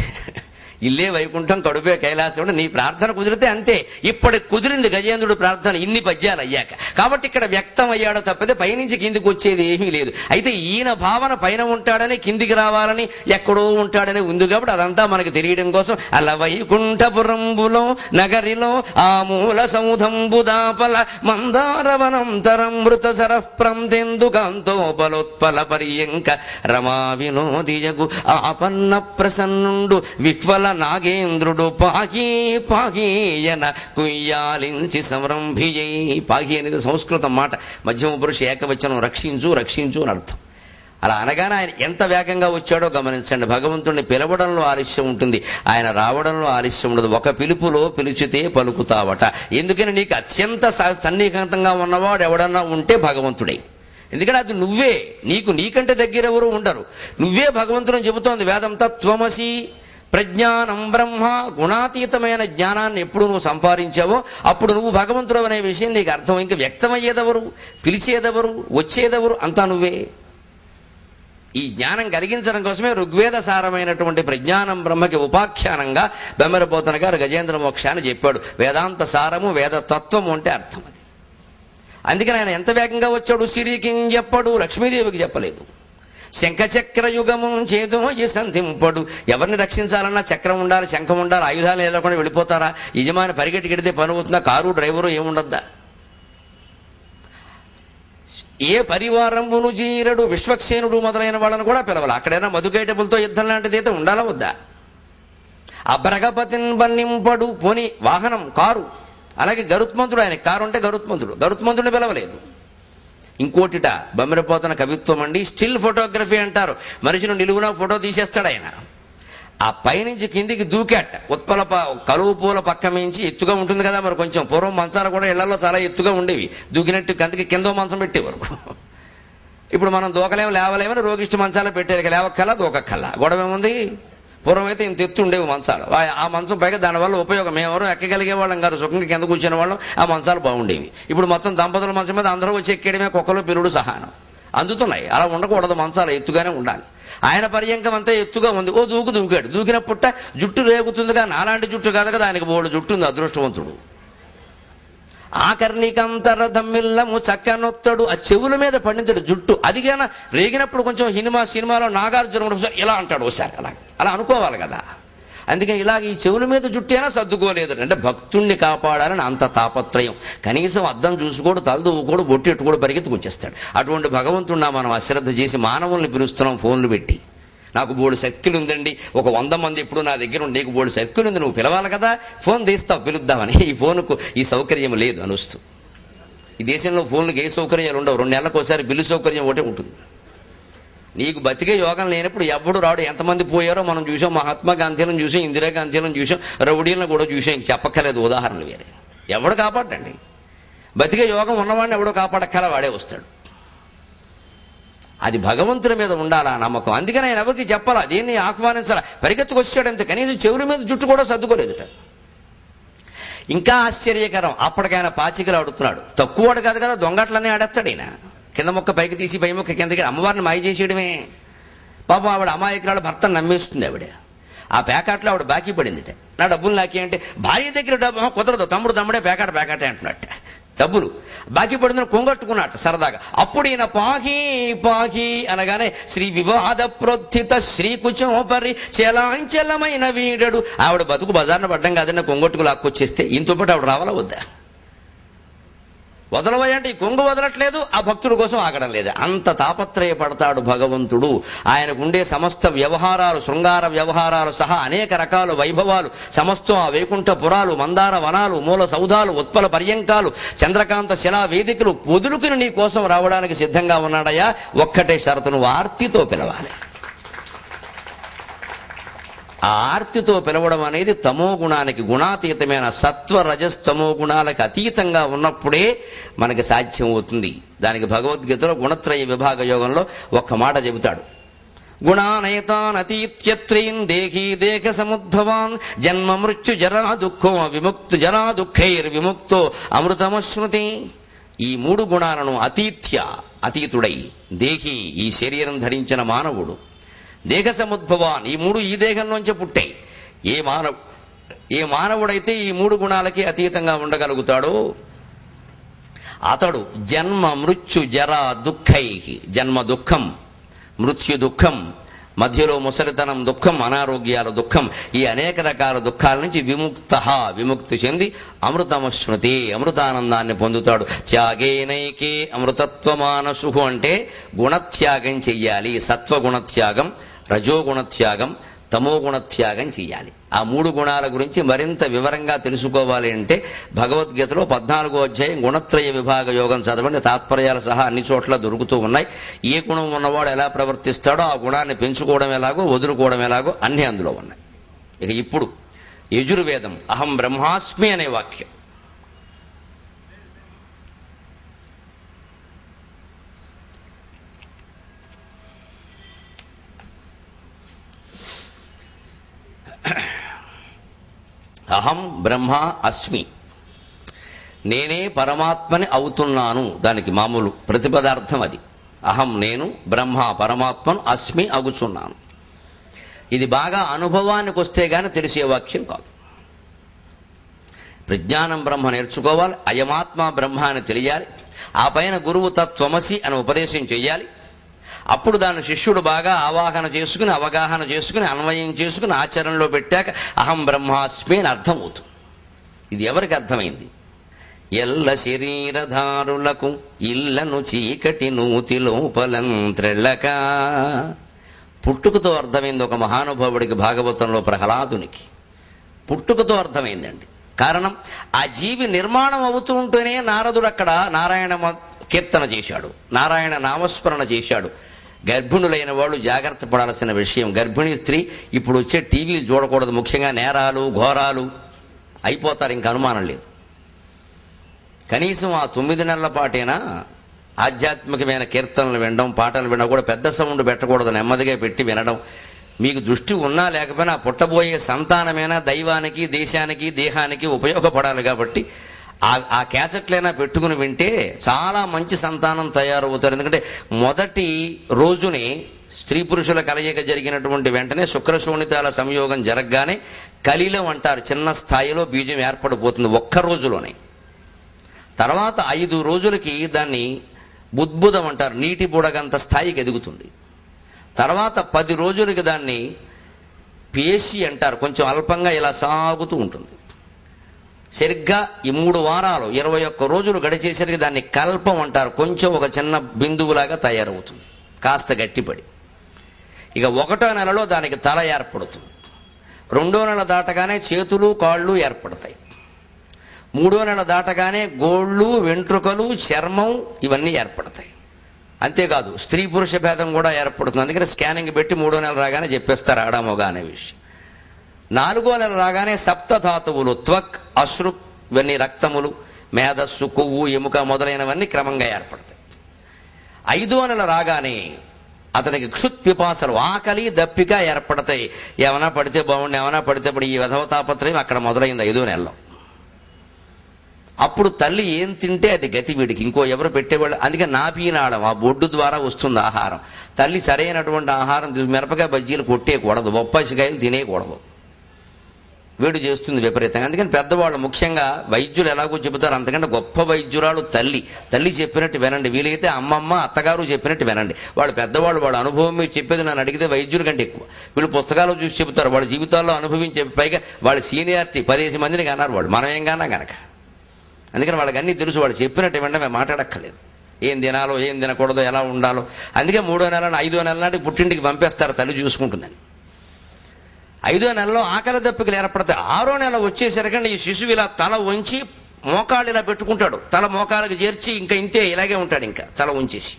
ఇల్లే వైకుంఠం కడుపే కైలాసం నీ ప్రార్థన కుదిరితే అంతే. ఇప్పటి కుదిరింది గజేంద్రుడు ప్రార్థన ఇన్ని పద్యాలు అయ్యాక. కాబట్టి ఇక్కడ వ్యక్తం అయ్యాడో తప్పితే పైనుంచి కిందికి వచ్చేది ఏమీ లేదు. అయితే ఈయన భావన పైన ఉంటాడని కిందికి రావాలని ఎక్కడో ఉంటాడని ఉంది కాబట్టి అదంతా మనకు తెలియడం కోసం అలా వైకుంఠపురంబులో నగరిలో ఆ మూల సౌధంబుదాపల మందారవనంతరమృత సరఃప్రందెందుకంతోపలోత్పల పర్యంక రమా వినోదియగు ఆపన్న ప్రసన్నుండు విహ్వల నాగేంద్రుడు పాహి పాహీయన కుయ్యాలించి సంరంభియై. పాహి అనేది సంస్కృతం మాట. మధ్యమ పురుష ఏకవచనం రక్షించు రక్షించు అని అర్థం. అలా అనగానే ఆయన ఎంత వేగంగా వచ్చాడో గమనించండి. భగవంతుడిని పిలవడంలో ఆలస్యం ఉంటుంది. ఆయన రావడంలో ఆలస్యం ఉండదు. ఒక పిలుపులో పిలిచితే పలుకుతావట. ఎందుకని నీకు అత్యంత స- సన్నిహితంగా ఉన్నవాడు ఎవడన్నా ఉంటే భగవంతుడే. ఎందుకంటే అది నువ్వే. నీకు నీకంటే దగ్గర ఎవరు ఉండరు. నువ్వే భగవంతుని చెబుతోంది. వేదం తత్వమసి ప్రజ్ఞానం బ్రహ్మ గుణాతీతమైన జ్ఞానాన్ని ఎప్పుడు నువ్వు సంపాదించావో అప్పుడు నువ్వు భగవంతుడు అనే విషయం నీకు అర్థం ఇంకా వ్యక్తమయ్యేదెవరు? పిలిచేదెవరు? వచ్చేదెవరు? అంతా నువ్వే. ఈ జ్ఞానం కలిగించడం కోసమే ఋగ్వేద సారమైనటువంటి ప్రజ్ఞానం బ్రహ్మకి ఉపాఖ్యానంగా బెమ్మరపోతన గారు గజేంద్ర మోక్షాన్ని చెప్పాడు. వేదాంత సారము వేద తత్వము అంటే అర్థం అది. అందుకని ఆయన ఎంత వేగంగా వచ్చాడు? సిరికి చెప్పాడు లక్ష్మీదేవికి చెప్పలేదు. శంఖచక్రయుగము చేదు ఈ సంధింపడు. ఎవరిని రక్షించాలన్నా చక్రం ఉండాలి శంఖం ఉండాలి ఆయుధాలు లేకుండా వెళ్ళిపోతారా? యజమాని పరిగెట్టి పని అవుతుందా? Car driver ఏముండద్దా? ఏ పరివారంబును జీరడు విశ్వక్సేనుడు మొదలైన వాళ్ళని కూడా పిలవాలి. అక్కడైనా మధుకైటబులతో యుద్ధం లాంటిది అయితే ఉండాలా వద్దా? అబ్రగపతిన్ బన్నింపడు పోని వాహనం కారు. అలాగే గరుత్మంతుడు ఆయన కారు ఉంటే గరుత్మంతుడు. గరుత్మంతుడిని పిలవలేదు. ఇంకోటిట బమ్మిరపోతన కవిత్వం అండి స్టిల్ ఫోటోగ్రఫీ అంటారు. మనిషిని నిలువున ఫోటో తీసేస్తాడు ఆయన. ఆ పైనుంచి కిందికి దూకాట. ఉత్పల ప- కలువు పూల పక్క మించి ఎత్తుగా ఉంటుంది కదా మరి కొంచెం. పూర్వం మంచాలు కూడా ఇళ్ళలో చాలా ఎత్తుగా ఉండేవి. దూకినట్టు కందికి కింద మంచం పెట్టేవారు. ఇప్పుడు మనం దూకలేము లేవలేమని రోగిష్టి మంచాలు పెట్టారు ఇక లేవక్కల్లా దూకక్కల్లా. గొడవ ఏముంది పూర్వం అయితే ఇంత ఎత్తు ఉండేవి మంచాలు. ఆ- మంచం పైగా దానివల్ల ఉపయోగం. మేమెవరూ ఎక్కగలిగే వాళ్ళం కాదు. సుఖంగా కింద కూర్చునే వాళ్ళం ఆ మంచాలు బాగుండేవి. ఇప్పుడు మొత్తం దంపతుల మంచం మీద అందరూ వచ్చి ఎక్కడమే కుక్కలు పిల్లుడు సహానం. అందుతున్నాయి. అలా ఉండకూడదు. మంచాలు ఎత్తుగానే ఉండాలి. ఆయన పర్యంకం అంతా ఎత్తుగా ఉంది. ఓ దూకు దూకాడు. దూకిన పుట్ట జుట్టు రేగుతుందిగా. నాలాంటి జుట్టు కాదు కదా ఆయనకు బోడు జుట్టు ఉంది. అదృష్టవంతుడు. ఆకర్ణికంతర దమ్మిల్లము చక్కనొత్తడు. ఆ చెవుల మీద పండించడు జుట్టు. అదిగాన రేగినప్పుడు కొంచెం సినిమా సినిమాలో నాగార్జున ఇలా అంటాడు ఒకసారి అలా. అలా అనుకోవాలి కదా. అందుకని ఇలాగ ఈ చెవుల మీద జుట్టైనా సర్దుకోలేదు. అంటే భక్తుణ్ణి కాపాడాలని అంత తాపత్రయం. కనీసం అద్దం చూసుకోడు తలదువ్వుకోడు బొట్టెట్టుకోడు పరిగెత్తుకొచ్చేస్తాడు అటువంటి భగవంతుడిని మనం అశ్రద్ధ చేసి మానవుల్ని పిలుస్తున్నాం ఫోన్లు పెట్టి. నాకు బోడు శక్తులు ఉందండి ఒక వంద మంది ఇప్పుడు నా దగ్గర ఉండి నీకు బోడు శక్తులు ఉంది నువ్వు పిలవాలి కదా? ఫోన్ తీస్తావు పిలుద్దామని. ఈ ఫోన్కు ఈ సౌకర్యం లేదు అనుస్తూ. ఈ దేశంలో ఫోన్లకు ఏ సౌకర్యాలు ఉండవు. రెండు నెలలకు ఒకసారి బిల్లు సౌకర్యం ఒకటే ఉంటుంది. నీకు బతికే యోగం లేనప్పుడు ఎవడు రాడు. ఎంతమంది పోయారో మనం చూసాం. మహాత్మా గాంధీలను చూసాం. ఇందిరాగాంధీలను చూసాం. రౌడీలను కూడా చూసాం. ఇంక చెప్పక్కర్లేదు ఉదాహరణలు వేరే. ఎవడు కాపాడండి? బతికే యోగం ఉన్నవాడిని ఎవడో కాపాడక్కల వాడే వస్తాడు. అది భగవంతుని మీద ఉండాలా నమ్మకం. అందుకని ఆయన ఎవరికి చెప్పాలా? దీన్ని ఆహ్వానించాలా? పరిగెత్తుకొచ్చాడు అంతే కనీసం చెవుల మీద జుట్టు కూడా సర్దుకోలేదుట. ఇంకా ఆశ్చర్యకరం అప్పటికైనా పాచికలు ఆడుతున్నాడు. వాడు కాదు కదా దొంగట్లనే ఆడేస్తాడు ఈయన. కింద మొక్క పైకి తీసి పై మొక్క కిందకి అమ్మవారిని మాయ చేసేయడమే. పాపం ఆవిడ అమాయకురాలు భర్తను నమ్మేస్తుంది ఆవిడ. ఆ పేకాట్లో ఆవిడ బాకీ పడిందిట. నా డబ్బులు నాకేంటే? భార్య దగ్గర డబ్బు కుదరదు. తమ్ముడు తమ్ముడే పేకాట పేకాటే అంటున్నట్ట. డబ్బులు. బాకీ పడిందని కొంగట్టుకున్నాడు సరదాగా. అప్పుడు ఈయన పాహి పాహి అనగానే శ్రీ వివాద ప్రోత్థిత శ్రీకుచోపరి చలాంచలమైన వీడడు. ఆవిడ బతుకు బజార్న పడ్డం కాదన్న కొంగొట్టుకు లాక్కొచ్చేస్తే ఇంతో పాటు ఆవిడ రావాలా వద్దా? వదలవయంటే ఈ కొంగు వదలట్లేదు ఆ భక్తుడి కోసం ఆగడం లేదు. అంత తాపత్రయపడతాడు భగవంతుడు. ఆయనకుండే సమస్త వ్యవహారాలు శృంగార వ్యవహారాలు సహా అనేక రకాల వైభవాలు సమస్తం ఆ వైకుంఠ పురాలు మందార వనాలు మూల సౌధాలు ఉత్పల పర్యంకాలు చంద్రకాంత శిలా వేదికలు పొదులుకుని నీ కోసం రావడానికి సిద్ధంగా ఉన్నాడయ్యా. ఒక్కటే షరతును ఆర్తితో పిలవాలి. ఆ ఆర్తితో పిలవడం అనేది తమో గుణానికి గుణాతీతమైన సత్వ రజస్తమో గుణాలకు అతీతంగా ఉన్నప్పుడే మనకి సాధ్యం అవుతుంది. దానికి భగవద్గీతలో గుణత్రయ విభాగ యోగంలో ఒక్క మాట చెబుతాడు. గుణానయతాన్ దేహీ దేహ సముద్భవాన్ జన్మ మృత్యు జరా దుఃఖో విముక్తు జరా దుఃఖైర్ విముక్తో అమృతమశ్నుతి. ఈ మూడు గుణాలను అతీత్య అతీతుడై దేహి ఈ శరీరం ధరించిన మానవుడు. దేహ సముద్భవాన్ ఈ మూడు ఈ దేహంలోంచే పుట్టాయి. ఏ మానవ ఏ మానవుడైతే ఈ మూడు గుణాలకి అతీతంగా ఉండగలుగుతాడో అతడు జన్మ మృత్యు జర దుఃఖై జన్మ దుఃఖం మృత్యు దుఃఖం మధ్యలో ముసలితనం దుఃఖం అనారోగ్యాల దుఃఖం ఈ అనేక రకాల దుఃఖాల నుంచి విముక్త విముక్తి చెంది అమృతమశ్నుతి అమృతానందాన్ని పొందుతాడు. త్యాగేనైకే అమృతత్వమానసు అంటే గుణత్యాగం చెయ్యాలి. సత్వగుణత్యాగం రజోగుణత్యాగం తమో గుణత్యాగం ఆ మూడు గుణాల గురించి మరింత వివరంగా తెలుసుకోవాలి అంటే భగవద్గీతలో పద్నాలుగో అధ్యాయం గుణత్రయ విభాగ యోగం చదవండి. తాత్పర్యాలు సహా అన్ని చోట్ల దొరుకుతూ ఉన్నాయి. ఏ గుణం ఉన్నవాడు ఎలా ప్రవర్తిస్తాడో ఆ గుణాన్ని పెంచుకోవడం ఎలాగో వదులుకోవడం ఎలాగో అన్నీ అందులో ఉన్నాయి. ఇక ఇప్పుడు యజుర్వేదం అహం బ్రహ్మాస్మి అనే వాక్యం. అహం బ్రహ్మ అస్మి. నేనే పరమాత్మని అవుతున్నాను. దానికి మామూలు ప్రతిపదార్థం అది. అహం నేను బ్రహ్మ పరమాత్మను అస్మి అగుచున్నాను. ఇది బాగా అనుభవానికి వస్తే గాని తెలిసే వాక్యం కాదు. ప్రజ్ఞానం బ్రహ్మ నేర్చుకోవాలి అయమాత్మ బ్రహ్మ అని తెలియాలి ఆ పైన గురువు తత్వమసి అని ఉపదేశం చేయాలి అప్పుడు దాన్ని శిష్యుడు బాగా ఆవాహన చేసుకుని అవగాహన చేసుకుని అన్వయం చేసుకుని ఆచరణలో పెట్టాక అహం బ్రహ్మాస్మి అని అర్థమవుతుంది. ఇది ఎవరికి అర్థమైంది? ఎల్ల శరీరధారులకు ఇల్లను చీకటి నూతి లోపలంత్రెళ్ళక పుట్టుకతో అర్థమైంది ఒక మహానుభావుడికి భాగవతంలో ప్రహ్లాదునికి. పుట్టుకతో అర్థమైందండి. కారణం ఆ జీవి నిర్మాణం అవుతూ ఉంటేనే నారదుడు అక్కడ నారాయణ మ- కీర్తన చేశాడు. నారాయణ నామస్మరణ చేశాడు. గర్భిణులైన వాళ్ళు జాగ్రత్త పడాల్సిన విషయం. గర్భిణీ స్త్రీ ఇప్పుడు వచ్చే టీవీలు చూడకూడదు. ముఖ్యంగా నేరాలు ఘోరాలు అయిపోతారు. ఇంకా అనుమానం లేదు. కనీసం ఆ తొమ్మిది నెలల పాటైనా ఆధ్యాత్మికమైన కీర్తనలు వినడం పాటలు వినడం కూడా పెద్ద సౌండ్ పెట్టకూడదు నెమ్మదిగా పెట్టి వినడం మీకు దృష్టి ఉన్నా లేకపోయినా పుట్టబోయే సంతానమైనా దైవానికి దేశానికి దేహానికి ఉపయోగపడాలి కాబట్టి ఆ ఆ క్యాసెట్లైనా పెట్టుకుని వింటే చాలా మంచి సంతానం తయారవుతారు. ఎందుకంటే మొదటి రోజుని స్త్రీ పురుషుల కలయిక జరిగినటువంటి వెంటనే శుక్రశోణితాల సంయోగం జరగగానే కలిలం అంటారు. చిన్న స్థాయిలో బీజం ఏర్పడిపోతుంది ఒక్క రోజులోనే. తర్వాత ఐదు రోజులకి దాన్ని బుద్భుదం అంటారు. నీటి బుడగంత స్థాయికి ఎదుగుతుంది. తర్వాత పది రోజులకి దాన్ని పేసి అంటారు. కొంచెం అల్పంగా ఇలా సాగుతూ ఉంటుంది. సరిగ్గా ఈ మూడు వారాలు ఇరవై ఒక్క రోజులు గడిచేసరికి దాన్ని కల్పం అంటారు. కొంచెం ఒక చిన్న బిందువులాగా తయారవుతుంది. కాస్త గట్టిపడి. ఇక ఒకటో నెలలో దానికి తల ఏర్పడుతుంది. రెండో నెల దాటగానే చేతులు కాళ్ళు ఏర్పడతాయి. మూడో నెల దాటగానే గోళ్ళు వెంట్రుకలు చర్మం ఇవన్నీ ఏర్పడతాయి. అంతేకాదు స్త్రీ పురుష భేదం కూడా ఏర్పడుతుంది. అందుకని స్కానింగ్ పెట్టి మూడో నెల రాగానే చెప్పేస్తారు ఆడామోగా అనే విషయం. నాలుగో నెల రాగానే సప్తధాతువులు త్వక్ అశ్రు ఇవన్నీ రక్తములు మేధస్సు కొవ్వు ఎముక మొదలైనవన్నీ క్రమంగా ఏర్పడతాయి. ఐదో నెల రాగానే అతనికి క్షుత్ పిపాసలు ఆకలి దప్పిక ఏర్పడతాయి. ఏమైనా పడితే బాగుండి ఏమైనా పడితే ఇప్పుడు ఈ విధవ తాపత్రయం అక్కడ మొదలైంది ఐదో నెలలో. అప్పుడు తల్లి ఏం తింటే అది గతి వీడికి. ఇంకో ఎవరు పెట్టేవాళ్ళు? అందుకే నాపీనాళం ఆ బొడ్డు ద్వారా వస్తుంది ఆహారం. తల్లి సరైనటువంటి ఆహారం మిరపకాయ బజ్జీలు కొట్టేయకూడదు. బొప్పాసికాయలు తినేయకూడదు. వీడు చేస్తుంది విపరీతంగా. అందుకని పెద్దవాళ్ళు ముఖ్యంగా వైద్యులు ఎలాగో చెబుతారు అంతకంటే గొప్ప వైద్యురాలు తల్లి. తల్లి చెప్పినట్టు వినండి. వీలైతే అమ్మమ్మ అత్తగారు చెప్పినట్టు వినండి. వాళ్ళు పెద్దవాళ్ళు వాళ్ళ అనుభవం మీరు చెప్పేది నన్ను అడిగితే వైద్యుల కంటే ఎక్కువ. వీళ్ళు పుస్తకాలు చూసి చెబుతారు. వాళ్ళ జీవితాల్లో అనుభవించే పైగా వాళ్ళ సీనియారిటీ పదేసి మందిని కన్నారు వాళ్ళు. మనం ఏం కన్నా కనుక అందుకని వాళ్ళకి అన్నీ తెలుసు వాళ్ళు చెప్పినట్టు వెంటనే మేము మాట్లాడక్కర్లేదు. ఏం తినాలో ఏం తినకూడదో ఎలా ఉండాలో. అందుకే మూడో నెల ఐదో నెల నాటికి పుట్టింటికి పంపేస్తారు తల్లి చూసుకుంటుందని. ఐదో నెలలో ఆకలి దప్పికలు ఏర్పడతాయి ఆరో నెల వచ్చేసరికండి ఈ శిశువు ఇలా తల ఉంచి మోకాళ్ళు ఇలా పెట్టుకుంటాడు. తల మోకాళ్ళకి చేర్చి ఇంకా ఇంతే ఇలాగే ఉంటాడు ఇంకా తల ఉంచేసి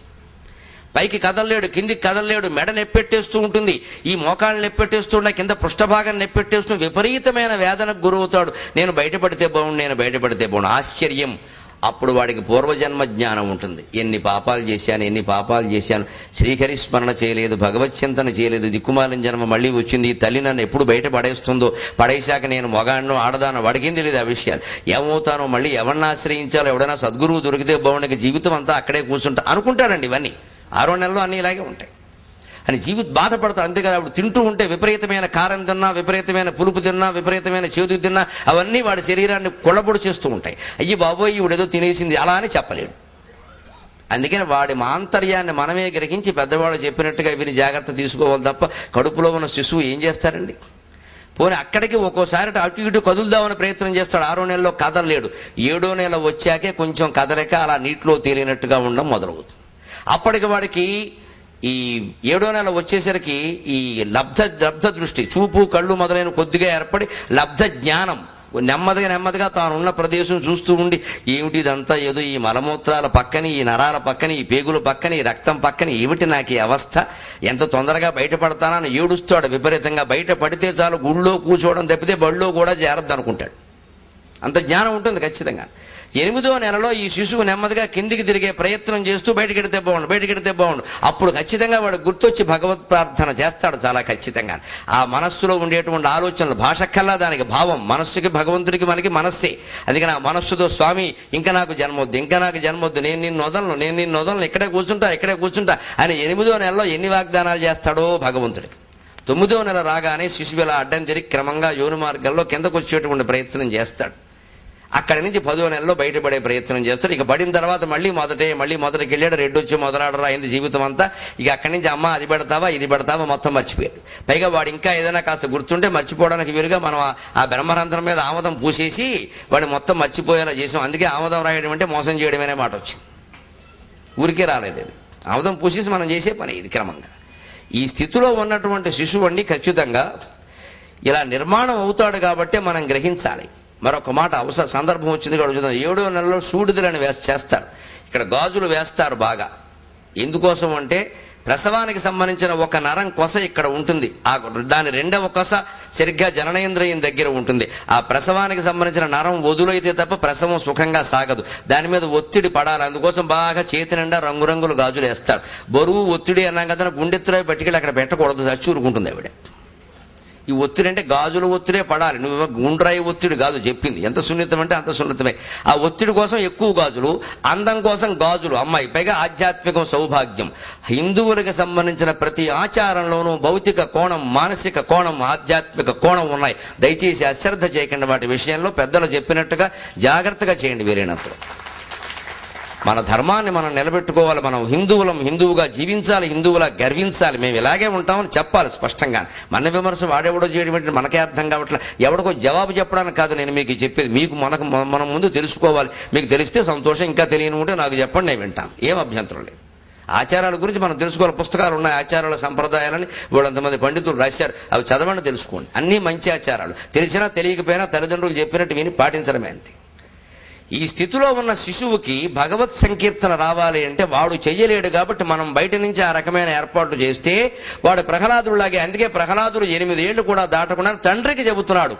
పైకి కదలలేడు కిందికి కదలలేడు మెడ నెప్పెట్టేస్తూ ఉంటుంది. ఈ మోకాళ్ళు నెప్పెట్టేస్తుండ కింద పృష్ఠభాగం నెప్పెట్టేస్తూ విపరీతమైన వేదనకు గురవుతాడు. నేను బయటపడితే బాగుండు నేను బయటపడితే బాగుండు. ఆశ్చర్యం. అప్పుడు వాడికి పూర్వజన్మ జ్ఞానం ఉంటుంది. ఎన్ని పాపాలు చేశాను ఎన్ని పాపాలు చేశాను. శ్రీహరి స్మరణ చేయలేదు భగవత్ చింతన చేయలేదు దిక్కుమాలిన జన్మ మళ్ళీ వచ్చింది. తల్లి నన్ను ఎప్పుడు బయట పడేస్తుందో పడేశాక నేను మొగాడినో ఆడదానో వాడికేం తెలియదు ఆ విషయాలు. ఏమవుతానో మళ్ళీ ఎవరిని ఆశ్రయించాలో ఎవడైనా సద్గురువు దొరికితే బాగుండక జీవితం అంతా అక్కడే కూర్చుంటా అనుకుంటాడండి ఇవన్నీ. ఆరో నెలలో అన్నీ ఇలాగే ఉంటాయి. అని జీవిత బాధపడతాడు. అంతేకాదు అప్పుడు తింటూ ఉంటే విపరీతమైన కారం తిన్నా విపరీతమైన పులుపు తిన్నా విపరీతమైన చేదు తిన్నా అవన్నీ వాడి శరీరాన్ని కొలబొడు చేస్తూ ఉంటాయి. అయ్యి బాబోయ్ ఈవిడేదో తినేసింది. అలా అని చెప్పలేడు. అందుకని వాడి మాంతర్యాన్ని మనమే గ్రహించి పెద్దవాళ్ళు చెప్పినట్టుగా వీరిని జాగ్రత్త తీసుకోవాలి తప్ప కడుపులో ఉన్న శిశువు ఏం చేస్తారండి? పోనీ అక్కడికి ఒక్కోసారి అటు ఇటు కదులుదామని ప్రయత్నం చేస్తాడు. ఆరో నెలలో కదలలేడు. ఏడో నెల వచ్చాకే కొంచెం కదలిక అలా నీటిలో తేలినట్టుగా ఉండడం మొదలవుతుంది. అప్పటికి వాడికి ఈ ఏడో నెల వచ్చేసరికి ఈ లబ్ధ లబ్ధ దృష్టి చూపు కళ్ళు మొదలైన కొద్దిగా ఏర్పడి లబ్ధ జ్ఞానం నెమ్మదిగా నెమ్మదిగా తానున్న ప్రదేశం చూస్తూ ఉండి ఏమిటి ఇదంతా? ఏదో ఈ మలమూత్రాల పక్కని ఈ నరాల పక్కని ఈ పేగుల పక్కని ఈ రక్తం పక్కని ఏమిటి నాకు ఈ అవస్థ? ఎంత తొందరగా బయటపడతానని ఏడుస్తాడు. విపరీతంగా బయట పడితే చాలు గుళ్ళో కూర్చోవడం తప్పితే బళ్ళో కూడా జారద్దు అనుకుంటాడు అంత జ్ఞానం ఉంటుంది ఖచ్చితంగా. ఎనిమిదో నెలలో ఈ శిశువు నెమ్మదిగా కిందికి తిరిగే ప్రయత్నం చేస్తూ బయటకెడితే బాగుండు బయటకెడితే బాగుండు. అప్పుడు ఖచ్చితంగా వాడు గుర్తొచ్చి భగవత్ ప్రార్థన చేస్తాడు చాలా ఖచ్చితంగా. ఆ మనస్సులో ఉండేటువంటి ఆలోచనలు భాష కల్లా దానికి భావం మనస్సుకి భగవంతుడికి మనకి మనస్సే. అందుకని ఆ మనస్సుతో స్వామి ఇంకా నాకు జన్మొద్దు ఇంకా నాకు జన్మొద్దు నేను నిన్ను వదలను నేను నిన్ను వదలను ఇక్కడే కూర్చుంటా ఇక్కడే కూర్చుంటా అని ఎనిమిదో నెలలో ఎన్ని వాగ్దానాలు చేస్తాడో భగవంతుడికి తొమ్మిదో నెల రాగానే శిశువు ఇలా అడ్డం తిరిగి క్రమంగా యోని మార్గంలో కిందకు వచ్చేటువంటి ప్రయత్నం చేస్తాడు. అక్కడి నుంచి పదో నెలలో బయటపడే ప్రయత్నం చేస్తాడు ఇక పడిన తర్వాత మళ్ళీ మొదటే మళ్ళీ మొదటికి వెళ్ళాడు రెడ్డు వచ్చి మొదలాడరా అయింది జీవితం అంతా. ఇక అక్కడి నుంచి అమ్మ అది పెడతావా ఇది పెడతావా మొత్తం మర్చిపోయాడు. పైగా వాడు ఇంకా ఏదైనా కాస్త గుర్తుంటే మర్చిపోవడానికి వీలుగా మనం ఆ- బ్రహ్మరంధ్రం మీద ఆమదం పూసేసి వాడు మొత్తం మర్చిపోయేలా చేసాం. అందుకే ఆమదం రాయడం అంటే మోసం చేయడమనే మాట వచ్చింది. ఊరికే రాలేదు ఆమదం పూసేసి మనం చేసే పని ఇది క్రమంగా. ఈ స్థితిలో ఉన్నటువంటి శిశువుని ఖచ్చితంగా ఇలా నిర్మాణం అవుతాడు కాబట్టి మనం గ్రహించాలి. మరొక మాట అవసర సందర్భం వచ్చింది కూడా చూద్దాం. ఏడో నెలలో సూడిదలని వేస్ చేస్తారు. ఇక్కడ గాజులు వేస్తారు బాగా. ఎందుకోసం అంటే ప్రసవానికి సంబంధించిన ఒక నరం కొస ఇక్కడ ఉంటుంది. ఆ దాని రెండవ కొస సరిగ్గా జననేంద్రియం దగ్గర ఉంటుంది. ఆ ప్రసవానికి సంబంధించిన నరం వదులైతే తప్ప ప్రసవం సుఖంగా సాగదు. దాని మీద ఒత్తిడి పడాలి. అందుకోసం బాగా చేతి నిండా రంగురంగుల గాజులు వేస్తారు. బరువు ఒత్తిడి అన్నాం కదా గుండెత్తులో పట్టుకెళ్ళి అక్కడ పెట్టకూడదు. చచ్చూరుకుంటుంది ఆవిడ. ఈ ఒత్తిడి అంటే గాజుల ఒత్తిడే పడాలి. నువ్వు గుండ్రాయి ఒత్తిడి కాదు చెప్పింది. ఎంత సున్నితం అంటే అంత సున్నితమే. ఆ ఒత్తిడి కోసం ఎక్కువ గాజులు అందం కోసం గాజులు. అమ్మాయి పైగా ఆధ్యాత్మికం సౌభాగ్యం. హిందువులకు సంబంధించిన ప్రతి ఆచారంలోనూ భౌతిక కోణం మానసిక కోణం ఆధ్యాత్మిక కోణం ఉన్నాయి. దయచేసి అశ్రద్ధ చేయకండి వాటి విషయంలో. పెద్దలు చెప్పినట్టుగా జాగ్రత్తగా చేయండి వీరైనంతలో మన ధర్మాన్ని మనం నిలబెట్టుకోవాలి మనం హిందువులం హిందువుగా జీవించాలి హిందువులా గర్వించాలి మేము ఇలాగే ఉంటామని చెప్పాలి స్పష్టంగా. మన విమర్శ వాడెవడో చేయడం ఏంటి మనకే అర్థం కావట్లే. ఎవడికో జవాబు చెప్పడానికి కాదు నేను మీకు చెప్పేది. మీకు మనకు మన- మనం ముందు తెలుసుకోవాలి. మీకు తెలిస్తే సంతోషం ఇంకా తెలియని ఉంటే నాకు చెప్పండి నేను వింటాను. ఏం అభ్యంతరం లేదు. ఆచారాల గురించి మనం తెలుసుకోవాలి. పుస్తకాలు ఉన్నాయి ఆచారాల సంప్రదాయాలని వీళ్ళంతమంది పండితులు రాశారు. అవి చదవండి తెలుసుకోండి. అన్నీ మంచి ఆచారాలు. తెలిసినా తెలియకపోయినా తల్లిదండ్రులు చెప్పినట్టు విని పాటించడమే అంతే. ఈ స్థితిలో ఉన్న శిశువుకి భగవత్ సంకీర్తన రావాలి అంటే వాడు చెయ్యలేడు కాబట్టి మనం బయట నుంచి ఆ రకమైన ఏర్పాట్లు చేస్తే వాడు ప్రహ్లాదుడిలాగే అందుకే ప్రహ్లాదుడు ఎనిమిదేళ్ళు కూడా దాటకుండా తండ్రికి చెబుతున్నాడు.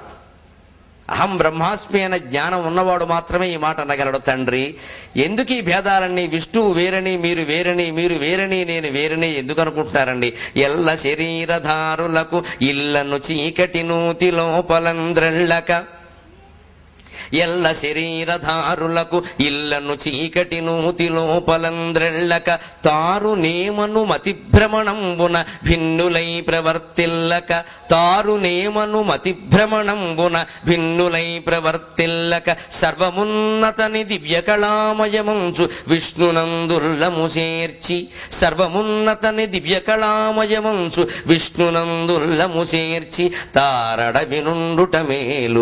అహం బ్రహ్మాస్మి అనే జ్ఞానం ఉన్నవాడు మాత్రమే ఈ మాట అనగలడు తండ్రి. ఎందుకు ఈ భేదాలన్నీ? విష్ణువు వేరని మీరు వేరని మీరు వేరని నేను వేరని ఎందుకు అనుకుంటున్నారండి? ఎల్ల శరీరధారులకు ఇళ్ళను చీకటి నూతి లోపలంద్రళ్ళక ఎల్ల శరీరధారులకు ఇల్లను చీకటి నూతి లోపలంద్రెళ్ళక తారు నేమను మతిభ్రమణంబున భిన్నులై ప్రవర్తిల్లక తారు నేమను మతిభ్రమణంబున భిన్నులై ప్రవర్తిల్లక సర్వమున్నతని దివ్యకళామయమంచు విష్ణునందుల్లము చేర్చి సర్వమున్నతని దివ్యకళామయమంచు విష్ణునందుల్లము చేర్చి తారడ వినుండుట మేలు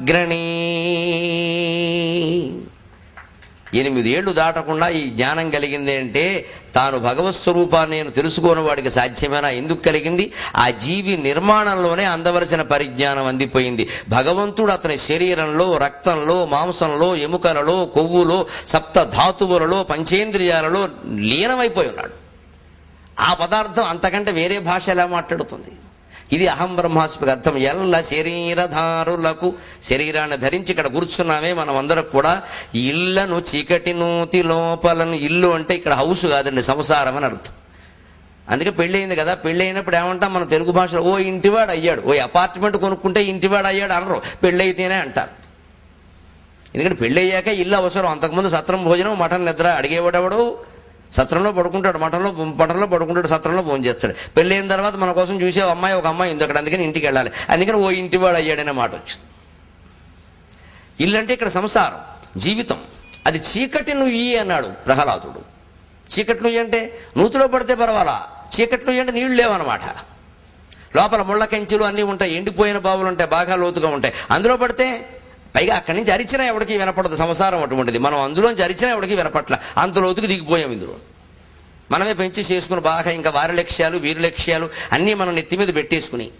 నిశాచరాగ్రణీ ఎనిమిదేళ్ళు దాటకుండా ఈ జ్ఞానం కలిగింది అంటే తాను భగవత్ స్వరూపాన్ని నేను తెలుసుకోని వాడికి సాధ్యమేనా? ఎందుకు కలిగింది? ఆ జీవి నిర్మాణంలోనే అందవలసిన పరిజ్ఞానం అందిపోయింది. భగవంతుడు అతని శరీరంలో రక్తంలో మాంసంలో ఎముకలలో కొవ్వులో సప్త ధాతువులలో పంచేంద్రియాలలో లీనమైపోయి ఉన్నాడు. ఆ పదార్థం అంతకంటే వేరే భాష ఎలా మాట్లాడుతుంది? ఇది అహం బ్రహ్మాస్మికి అర్థం. ఎల్ల శరీరధారులకు శరీరాన్ని ధరించి ఇక్కడ కూర్చున్నామే మనం అందరం కూడా. ఇళ్ళను చీకటి నూతి లోపలను ఇల్లు అంటే ఇక్కడ హౌస్ కాదండి సంసారం అని అర్థం. అందుకే పెళ్ళయింది కదా పెళ్ళయినప్పుడు ఏమంటాం మన తెలుగు భాషలో ఓ ఇంటివాడు అయ్యాడు ఓ అపార్ట్మెంట్ కొనుక్కుంటే ఇంటివాడు అయ్యాడు అనరు. పెళ్ళయితేనే అంటారు. ఎందుకంటే పెళ్ళయ్యాక ఇల్లు అవసరం. అంతకుముందు సత్రం భోజనం మటన్ నిద్ర అడిగేవాడెవడు? సత్రంలో పడుకుంటాడు మఠంలో మఠంలో పడుకుంటాడు సత్రంలో ఫోన్ చేస్తాడు. పెళ్ళి అయిన తర్వాత మన కోసం చూసే ఒక అమ్మాయి ఒక అమ్మాయి ఉంది అక్కడ అందుకని ఇంటికి వెళ్ళాలి. అందుకని ఓ ఇంటివాడు అయ్యాడనే మాట వచ్చింది. ఇల్లు అంటే ఇక్కడ సంసారం జీవితం. అది చీకటి నుయ్యి అన్నాడు ప్రహ్లాదుడు. చీకటి నుయ్యి అంటే నూతిలో పడితే పర్వాలా? చీకటి నుయ్యి అంటే నీళ్ళు లేవన్నమాట. లోపల ముళ్ళ కంచెలు అన్నీ ఉంటాయి ఎండిపోయిన బావులు ఉంటాయి బాగా లోతుగా ఉంటాయి. అందులో పడితే పైగా అక్కడి నుంచి అరిచినా ఎవరికి వినపడదు సంసారం అటువంటిది. మనం అందులోంచి అరిచినా ఎవరికి వినపట్ల. అంత లోతుకు దిగిపోయాం ఇందులో. మనమే పెంచి చేసుకుని బాగా ఇంకా వారి లక్ష్యాలు వీరి లక్ష్యాలు అన్నీ మనం నెత్తి మీద పెట్టేసుకుని.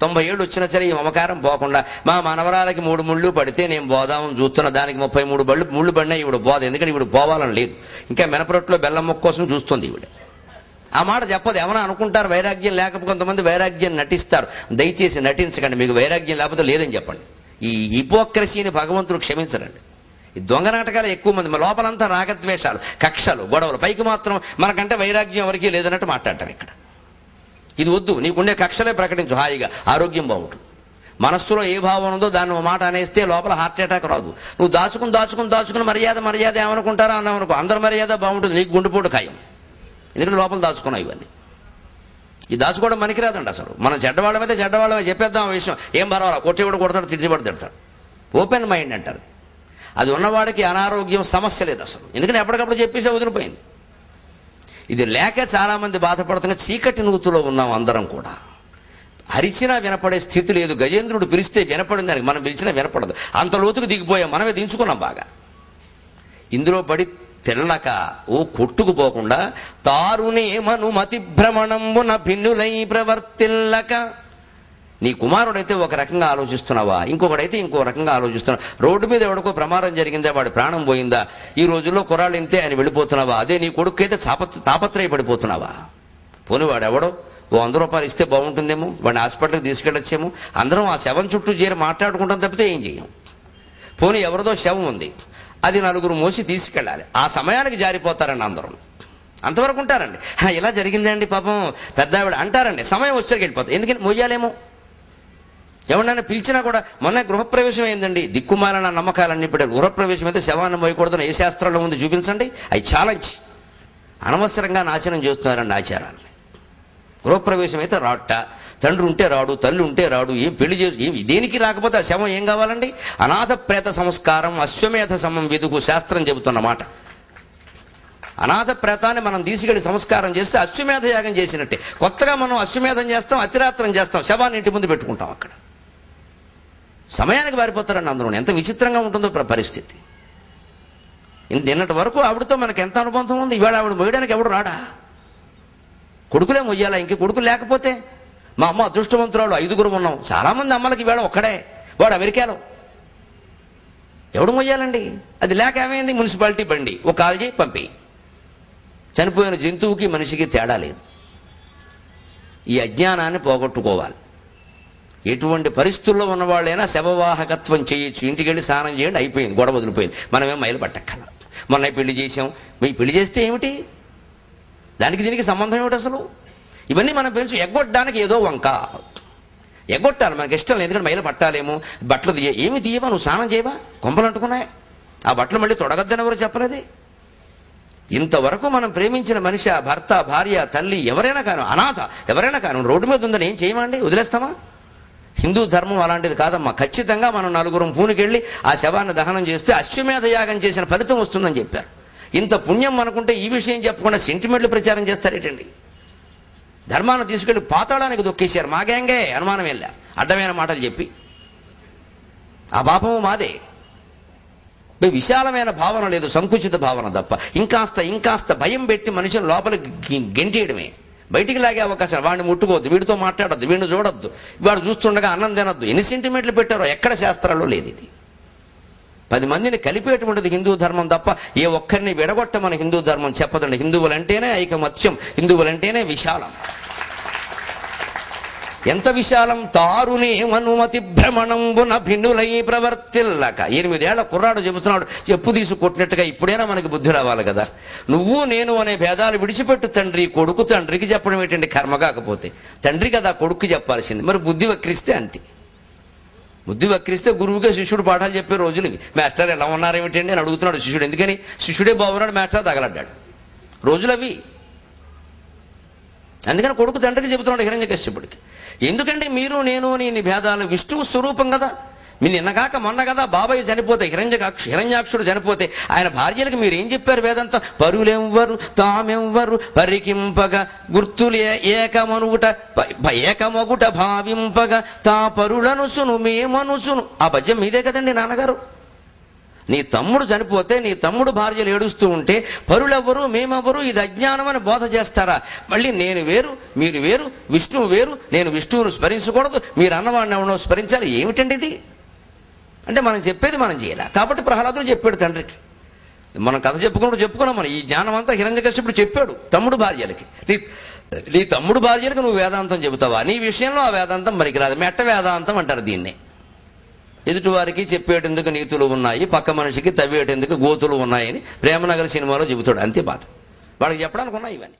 తొంభై ఏళ్ళు వచ్చినా సరే ఈ మమకారం పోకుండా మా మనవరాలకి మూడు ముళ్ళు పడితే నేను పోదామని చూస్తున్న. దానికి ముప్పై మూడు బళ్ళు ముళ్ళు పడినా ఇవిడు బోధ ఎందుకంటే ఇవిడు పోవాలని లేదు. ఇంకా మినపరొట్లో బెల్లం మొక్క కోసం చూస్తుంది ఇవిడ ఆ మాట చెప్పదు. ఏమైనా అనుకుంటారు? వైరాగ్యం లేకపోతే కొంతమంది వైరాగ్యం నటిస్తారు. దయచేసి నటించకండి. మీకు వైరాగ్యం లేకపోతే లేదని చెప్పండి. ఈ హిపోక్రసీని భగవంతుడు క్షమించరండి ఈ దొంగ నాటకాలు ఎక్కువ మంది లోపలంతా రాగద్వేషాలు కక్షలు గొడవలు. పైకి మాత్రం మనకంటే వైరాగ్యం ఎవరికీ లేదన్నట్టు మాట్లాడటం ఇక్కడ. ఇది వద్దు నీకుండే కక్షలే ప్రకటించు హాయిగా. ఆరోగ్యం బాగుంటుంది. మనస్సులో ఏ భావం ఉందో దాన్ని మాట అనేస్తే లోపల హార్ట్ అటాక్ రాదు. నువ్వు దాచుకుని దాచుకుని దాచుకుని మర్యాద మర్యాద ఏమనుకుంటారా అన్నావు అనుకో అందరి మర్యాద బాగుంటుంది నీకు గుండెపోటు ఖాయం. ఎందుకంటే లోపల దాచుకున్నావు ఇవన్నీ. ఇది దాచుకోవడం పనికిరాదండి అసలు. మనం చెడ్డవాళ్ళమైతే చెడ్డవాళ్ళమే చెప్పేద్దాం ఆ విషయం. ఏం పర్వాలా కొట్టేవాడు కొడతాడు తిరిగి తిడతాడు. ఓపెన్ మైండ్ అంటారు. అది ఉన్నవాడికి అనారోగ్యం సమస్య లేదు అసలు. ఎందుకంటే ఎప్పటికప్పుడు చెప్పేసి వదిలిపోయింది. ఇది లేక చాలామంది బాధపడుతున్న చీకటి నూతులో ఉన్నాం అందరం కూడా. అరిచినా వినపడే స్థితి లేదు. గజేంద్రుడు పిలిస్తే వినపడింది దానికి. మనం పిలిచినా వినపడదు. అంత లోతుకు దిగిపోయాం. మనమే దించుకున్నాం బాగా. ఇందులో పడి తినక ఓ కొట్టుకుపోకుండా తారునే మనుమతి భ్రమణంబున భిన్నులై ప్రవర్తిల్లక. నీ కుమారుడైతే ఒక రకంగా ఆలోచిస్తున్నావా? ఇంకొకడైతే ఇంకో రకంగా ఆలోచిస్తున్నావు రోడ్డు మీద ఎవడికో ప్రమాదం జరిగిందా? వాడి ప్రాణం పోయిందా? ఈ రోజుల్లో కురాళ్ళు ఇంతే అని వెళ్ళిపోతున్నావా? అదే నీ కొడుకైతే తాపత్రయపడిపోతున్నావా? పోనీ వాడెవడో? ఓ వంద రూపాయలు ఇస్తే బాగుంటుందేమో? వాడిని హాస్పిటల్కి తీసుకెళ్ళొచ్చేమో? అందరం ఆ శవం చుట్టూ చేరి మాట్లాడుకుంటాం తప్పితే ఏం చేయం? పోనీ ఎవరిదో శవం ఉంది. అది నలుగురు మోసి తీసుకెళ్ళాలి. ఆ సమయానికి జారిపోతారండి అందరం. అంతవరకు ఉంటారండి. ఇలా జరిగిందండి పాపం. పెద్ద ఆవిడ అంటారండి సమయం వచ్చేకి వెళ్ళిపోతుంది ఎందుకని? మొయ్యాలేమో. ఎవరినైనా పిలిచినా కూడా మొన్న గృహప్రవేశం అయిందండి. దిక్కుమాలిన నమ్మకాలన్నీ ఇప్పుడు గృహప్రవేశం అయితే శవాన్ని మోయకూడదని ఏ శాస్త్రంలో ఉంది చూపించండి. అవి ఛాలెంజ్ అనవసరంగా నాశనం చేస్తున్నారండి ఆచారాన్ని గృహప్రవేశం అయితే రాట. తండ్రి ఉంటే రాడు తల్లి ఉంటే రాడు ఏం పెళ్ళి చేసి దేనికి రాకపోతే ఆ శవం ఏం కావాలండి? అనాథ ప్రేత సంస్కారం అశ్వమేధ సమం వెదుకు శాస్త్రం చెబుతున్నమాట అనాథ ప్రేతాన్ని మనం తీసుకెళ్ళి సంస్కారం చేస్తే అశ్వమేధ యాగం చేసినట్టే. కొత్తగా మనం అశ్వమేధం చేస్తాం అతిరాత్రం చేస్తాం శవాన్ని ఇంటి ముందు పెట్టుకుంటాం అక్కడ. సమయానికి పారిపోతారండి అందరూ. ఎంత విచిత్రంగా ఉంటుందో పరిస్థితి. ఇంత నిన్నటి వరకు ఆవిడతో మనకి ఎంత అనుబంధం ఉంది? ఇవాళ ఆవిడ మోయడానికి ఎవడు రాడా? కొడుకులే మొయ్యాలా? ఇంక కొడుకు లేకపోతే? మా అమ్మ అదృష్టవంతురాలు ఐదుగురు ఉన్నాం. చాలామంది అమ్మలకి ఈవేళ ఒక్కడే. వాడు అమెరికాలో. ఎవడు మొయ్యాలండి? అది లేక ఏమైంది? మున్సిపాలిటీ బండి. ఒక కాల్ చేయి పంపి. చనిపోయిన జంతువుకి మనిషికి తేడా లేదు. ఈ అజ్ఞానాన్ని పోగొట్టుకోవాలి. ఎటువంటి పరిస్థితుల్లో ఉన్నవాళ్ళైనా శవవాహకత్వం చేయొచ్చు. ఇంటికి వెళ్ళి స్నానం చేయండి అయిపోయింది. గొడవ వదిలిపోయింది. మనమేం మైలు పట్టక్కల మొన్న పెళ్ళి చేసాం మీ పెళ్ళి చేస్తే ఏమిటి? దానికి దీనికి సంబంధం ఏమిటి అసలు? ఇవన్నీ మనం పెంచు ఎగ్గొట్టడానికి ఏదో వంక. ఎగ్గొట్టాలి మనకి ఇష్టం లేదు ఎందుకంటే మైలు పట్టాలేమో బట్టలు తీయ ఏమి తీయవా నువ్వు స్నానం చేయవా? కొంపలు అంటుకున్నాయి? ఆ బట్టలు మళ్ళీ తొడగద్దని ఎవరు చెప్పలేదు? ఇంతవరకు మనం ప్రేమించిన మనిషి ఆ భర్త భార్య తల్లి ఎవరైనా కాను అనాథ ఎవరైనా కాను రోడ్డు మీద ఉందని ఏం చేయమండి? వదిలేస్తామా హిందూ ధర్మం అలాంటిది కాదమ్మా. ఖచ్చితంగా మనం నలుగురం పూనికెళ్ళి ఆ శవాన్ని దహనం చేస్తే అశ్వమేధ యాగం చేసిన ఫలితం వస్తుందని చెప్పారు. ఇంత పుణ్యం అనుకుంటే ఈ విషయం చెప్పకుండా సెంటిమెంట్లు ప్రచారం చేస్తారేటండి? ధర్మాన్ని తీసుకెళ్ళి పాతాళానికి దొక్కేశారు మా గ్యాంగే అనుమానం వెళ్ళా అడ్డమైన మాటలు చెప్పి. ఆ పాపము మాదే. విశాలమైన భావన లేదు సంకుచిత భావన తప్ప. ఇంకాస్త ఇంకాస్త భయం పెట్టి మనిషిని లోపలికి గెంటేయడమే. బయటికి లాగే అవకాశం వాడిని ముట్టుకోవద్దు వీడితో మాట్లాడద్దు వీడిని చూడొద్దు. వాడు చూస్తుండగా అన్నం తినద్దు. ఎన్ని సెంటిమెంట్లు పెట్టారో ఎక్కడ శాస్త్రాల్లో లేదు ఇది పది మందిని కలిపేటువంటిది హిందూ ధర్మం తప్ప ఏ ఒక్కరిని విడగొట్టమని హిందూ ధర్మం చెప్పదండి. హిందువులంటేనే ఐకమత్యం హిందువులంటేనే విశాలం. ఎంత విశాలం? తారునే మనుమతి భ్రమణంబున భిన్నులై ప్రవర్తిల్లక. ఎనిమిదేళ్ళ కుర్రాడు చెబుతున్నాడు చెప్పు తీసుకొట్టినట్టుగా ఇప్పుడైనా మనకి బుద్ధి రావాలి కదా. నువ్వు నేను అనే భేదాలు విడిచిపెట్టు తండ్రి కొడుకు తండ్రికి చెప్పడం ఏంటండి? కర్మ కాకపోతే. తండ్రి కదా కొడుకు చెప్పాల్సింది. మరి బుద్ధి వక్రిస్తే అంతే. బుద్ధి వక్రిస్తే గురువుకే శిష్యుడు పాఠాలు చెప్పే రోజులు ఇవి. మాస్టర్ ఎలా ఉన్నారేమిటండి అని అడుగుతున్నాడు శిష్యుడు. ఎందుకని? శిష్యుడే బాగున్నాడు మాస్టర్ తగలడ్డాడు. రోజులు అవి అందుకని కొడుకు తండ్రికి చెబుతున్నాడు హిరణ్యకశ్యపుడికి. ఎందుకంటే మీరు నేను నీ భేదాలు విష్ణువు స్వరూపం కదా. మీరు నిన్నగాక మొన్న కదా బాబాయ్ చనిపోతే హిరణ్యకాక్ష హిరణ్యాక్షుడు చనిపోతే ఆయన భార్యలకు మీరు ఏం చెప్పారు వేదంతం? పరులెవ్వరు తామెవ్వరు పరికింపగ గుర్తులే ఏకమనుగుట ఏకమగుట భావింపగా తా పరులనుసును మేమనుసును ఆ పద్యం మీదే కదండి నాన్నగారు. నీ తమ్ముడు చనిపోతే నీ తమ్ముడు భార్యలు ఏడుస్తూ ఉంటే పరులెవ్వరు మేమెవ్వరు ఇది అజ్ఞానం అని బోధ చేస్తారా? మళ్ళీ నేను వేరు మీరు వేరు విష్ణువు వేరు నేను విష్ణువును స్మరించకూడదు మీరు అన్నవాడిని ఎవడో స్మరించాలి. ఏమిటండి ఇది? అంటే మనం చెప్పేది మనం చేయాలి. కాబట్టి ప్రహ్లాదుడు చెప్పాడు తండ్రికి. మనం కథ చెప్పుకున్నప్పుడు చెప్పుకున్నాం మనం. ఈ జ్ఞానం అంతా హిరణ్యకశ్యపుడు చెప్పాడు తమ్ముడు భార్యలకి. నీ నీ తమ్ముడు భార్యలకు నువ్వు వేదాంతం చెబుతావా? నీ విషయంలో ఆ వేదాంతం రాదు మెట్ట వేదాంతం అంటారు దీన్ని. ఎదుటివారికి చెప్పేటందుకు నీతులు ఉన్నాయి? పక్క మనిషికి తవ్వేటందుకు గోతులు ఉన్నాయని ప్రేమనగర్ సినిమాలో చెబుతాడు. అంతే బాధ. వాడికి చెప్పడానికి ఉన్నాయి ఇవన్నీ.